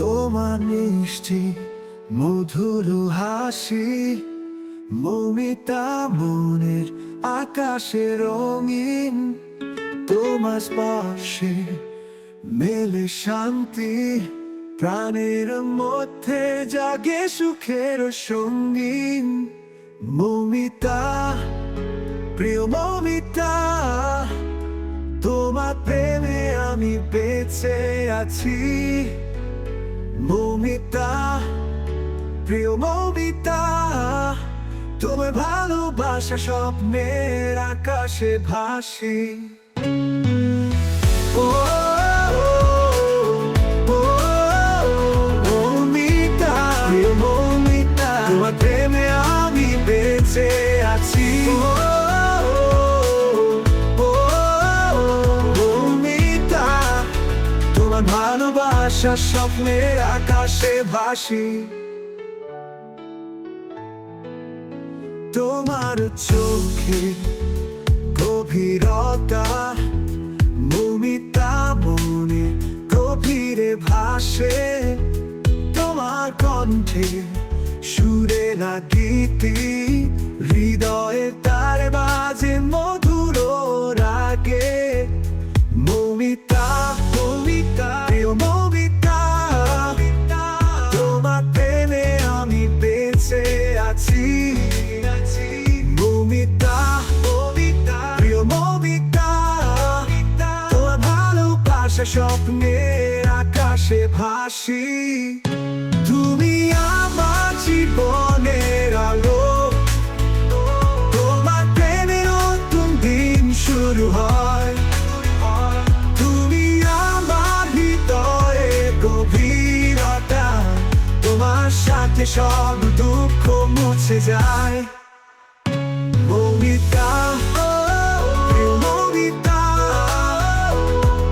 তোমার মিষ্টি, মধুর হাসি, মমিতা মনের আকাশে রঙিন, তোমার স্পর্শে মেলে শান্তি, প্রাণের মধ্যে জাগে সুখের সঙ্গীন। মমিতা, প্রিয় মমিতা, তোমার প্রেমে আমি বেঁচে আছি। মমিতা প্রিয় মৌমিতা তোমার ভালোবাসা স্বপ্নের আকাশে ভাসি। ভালোবাসা স্বপ্নের আকাশে ভাসি। তোমার চোখে গভীরতা, মমিতা মনে গভীরে ভাসে। তোমার কণ্ঠে সুরে না গীতি, হৃদয়ে তার বাজে মধুর বেঁচে আছি। মমিতা মমিতা প্রিয় মমিতা, তোমার ভালোবাসা স্বপ্নের আকাশে ভাসি। তুমি আমার জীবনের আলো। তোমার প্রেমে নতুন দিন শুরু হয়। তুমি আমার গভীরতা, তোমার সাথে সব মুছে যায়। মৌমিতা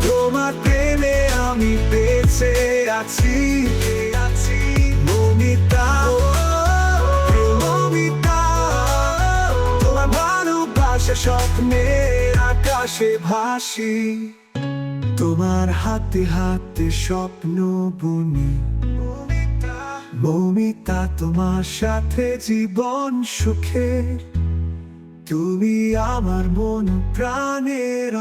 তোমার প্রেমে আমি বেঁচে আছি। আছি মৌমিতা মৌমিতা তোমার ভালোবাসা স্বপ্নের আকাশে ভাসি। তোমার হাতে হাতে স্বপ্ন বুনি। মৌমিতা তোমার সাথে জীবন সুখে। তুমি আমার মন প্রাণের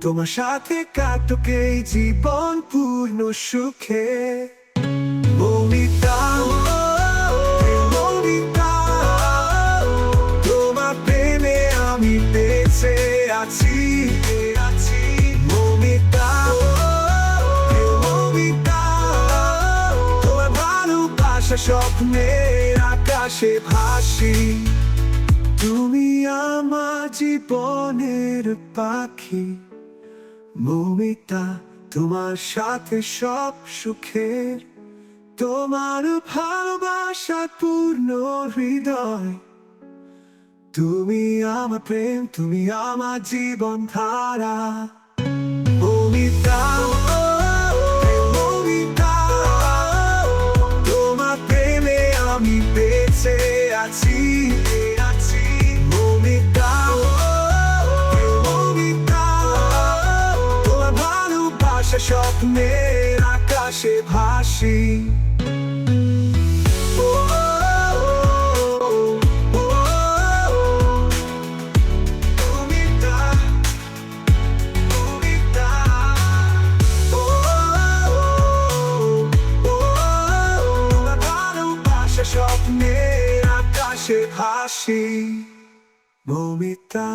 তোমার সাথে কাটুকে জীবন পূর্ণ সুখে। স্বপ্নের আকাশে ভাসি। তুমি আমার জীবনের পাখি। মৌমিতা, তোমার সাথে সব সুখের। তোমার ভালোবাসা পূর্ণ হৃদয়। তুমি আমার প্রেম, তুমি আমার জীবন ধারা। মৌমিতা স্বপ্নের আকাশে ভাসি। স্বপ্নের আকাশে ভাসি। মৌমিতা